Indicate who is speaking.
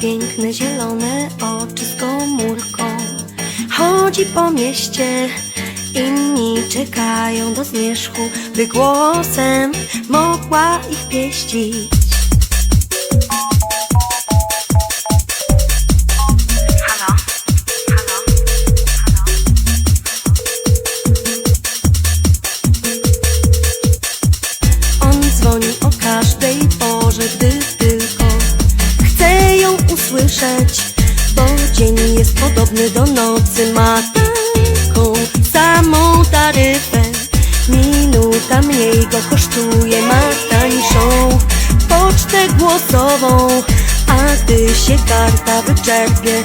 Speaker 1: piękne zielone oczy z komórką. Chodzi po mieście, inni czekają do zmierzchu, by głosem mogła ich pieścić. On dzwoni o każdej porze, gdy usłyszeć, bo dzień jest podobny do nocy, ma taką samą taryfę. Minuta mniej go kosztuje, ma tańszą pocztę głosową, a gdy się karta wyczerpie,